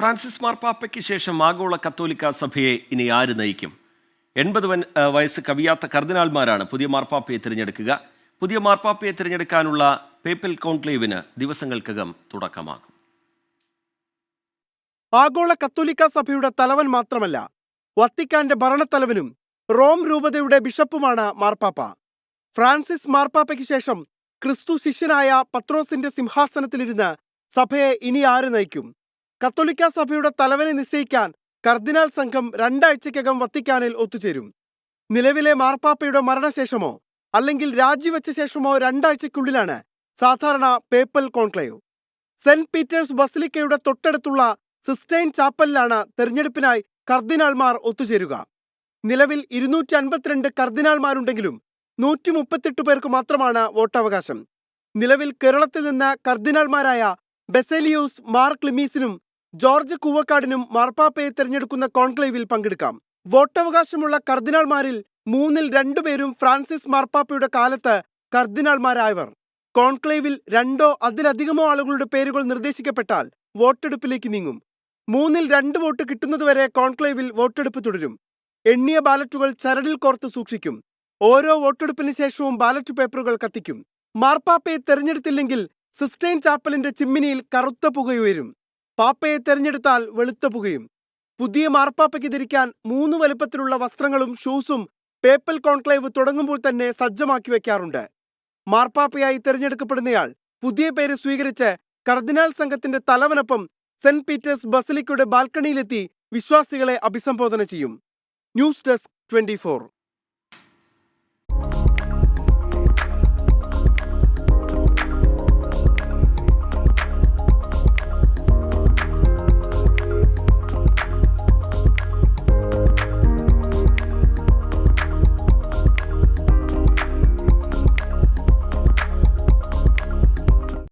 Francis മാർപ്പാപ്പയ്ക്ക് ശേഷം ആഗോള കത്തോലിക്ക സഭയെ ഇനി ആര് നയിക്കും? എൺപത് വയസ്സ് കവിയാത്ത കർദിനാൾമാരാണ് പുതിയ മാർപ്പാപ്പയെ തിരഞ്ഞെടുക്കുക. പുതിയ മാർപ്പാപ്പയെ തിരഞ്ഞെടുക്കാനുള്ള പേപ്പൽ കോൺക്ലേവിന് ദിവസങ്ങൾക്കകം തുടക്കമാകും. ആഗോള കത്തോലിക്ക സഭയുടെ തലവൻ മാത്രമല്ല വത്തിക്കാന്റെ ഭരണത്തലവനും റോം രൂപതയുടെ ബിഷപ്പുമാണ് മാർപ്പാപ്പ ഫ്രാൻസിസ് മാർപ്പാപ്പയ്ക്ക് ശേഷം ക്രിസ്തു ശിഷ്യനായ പത്രോസിന്റെ സിംഹാസനത്തിലിരുന്ന് സഭയെ ഇനി ആര് നയിക്കും? കത്തോലിക്ക സഭയുടെ തലവനെ നിശ്ചയിക്കാൻ കർദിനാൾ സംഘം രണ്ടാഴ്ചയ്ക്കകം വത്തിക്കാനിൽ ഒത്തുചേരും. നിലവിലെ മാർപ്പാപ്പയുടെ മരണശേഷമോ അല്ലെങ്കിൽ രാജിവെച്ച ശേഷമോ രണ്ടാഴ്ചയ്ക്കുള്ളിലാണ് സാധാരണ പേപ്പൽ കോൺക്ലേവ്. സെന്റ് പീറ്റേഴ്സ് ബസിലിക്കയുടെ തൊട്ടടുത്തുള്ള സിസ്റ്റൈൻ ചാപ്പലിലാണ് തെരഞ്ഞെടുപ്പിനായി കർദിനാൾമാർ ഒത്തുചേരുക. നിലവിൽ ഇരുന്നൂറ്റി അൻപത്തിരണ്ട് കർദിനാൾമാരുണ്ടെങ്കിലും നൂറ്റി മുപ്പത്തെട്ട് പേർക്ക് മാത്രമാണ് വോട്ടവകാശം. നിലവിൽ കേരളത്തിൽ നിന്ന് കർദിനാൾമാരായ ബെസേലിയൂസ് മാർക്ക് ക്ലിമീസിനും ജോർജ് കൂവക്കാടിനും മാർപ്പാപ്പയെ തെരഞ്ഞെടുക്കുന്ന കോൺക്ലേവിൽ പങ്കെടുക്കാം. വോട്ടവകാശമുള്ള കർദിനാൾമാരിൽ മൂന്നിൽ രണ്ടുപേരും ഫ്രാൻസിസ് മാർപ്പാപ്പയുടെ കാലത്ത് കർദിനാൾമാരായവർ. കോൺക്ലേവിൽ രണ്ടോ അതിലധികമോ ആളുകളുടെ പേരുകൾ നിർദ്ദേശിക്കപ്പെട്ടാൽ വോട്ടെടുപ്പിലേക്ക് നീങ്ങും. മൂന്നിൽ രണ്ട് വോട്ട് കിട്ടുന്നതുവരെ കോൺക്ലേവിൽ വോട്ടെടുപ്പ് തുടരും. എണ്ണിയ ബാലറ്റുകൾ ചരടിൽ കോർത്ത് സൂക്ഷിക്കും. ഓരോ വോട്ടെടുപ്പിന് ശേഷവും ബാലറ്റ് പേപ്പറുകൾ കത്തിക്കും. മാർപ്പാപ്പയെ തെരഞ്ഞെടുത്തില്ലെങ്കിൽ സിസ്റ്റൈൻ ചാപ്പലിന്റെ ചിമ്മിനിയിൽ കറുത്ത പുകയുയരും. പാപ്പയെ തെരഞ്ഞെടുത്താൽ വെളുത്ത പുകയും പുതിയ മാർപ്പാപ്പയ്ക്ക് ധരിക്കാൻ മൂന്ന് വലുപ്പത്തിലുള്ള വസ്ത്രങ്ങളും ഷൂസും പേപ്പൽ കോൺക്ലേവ് തുടങ്ങുമ്പോൾ തന്നെ സജ്ജമാക്കി വെക്കാറുണ്ട് മാർപ്പാപ്പയായി തെരഞ്ഞെടുക്കപ്പെടുന്നയാൾ പുതിയ പേര് സ്വീകരിച്ച് കർദിനാൾ സംഘത്തിന്റെ തലവനൊപ്പം സെന്റ് പീറ്റേഴ്സ് ബസലിക്കയുടെ ബാൽക്കണിയിലെത്തി വിശ്വാസികളെ അഭിസംബോധന ചെയ്യും. News desk twenty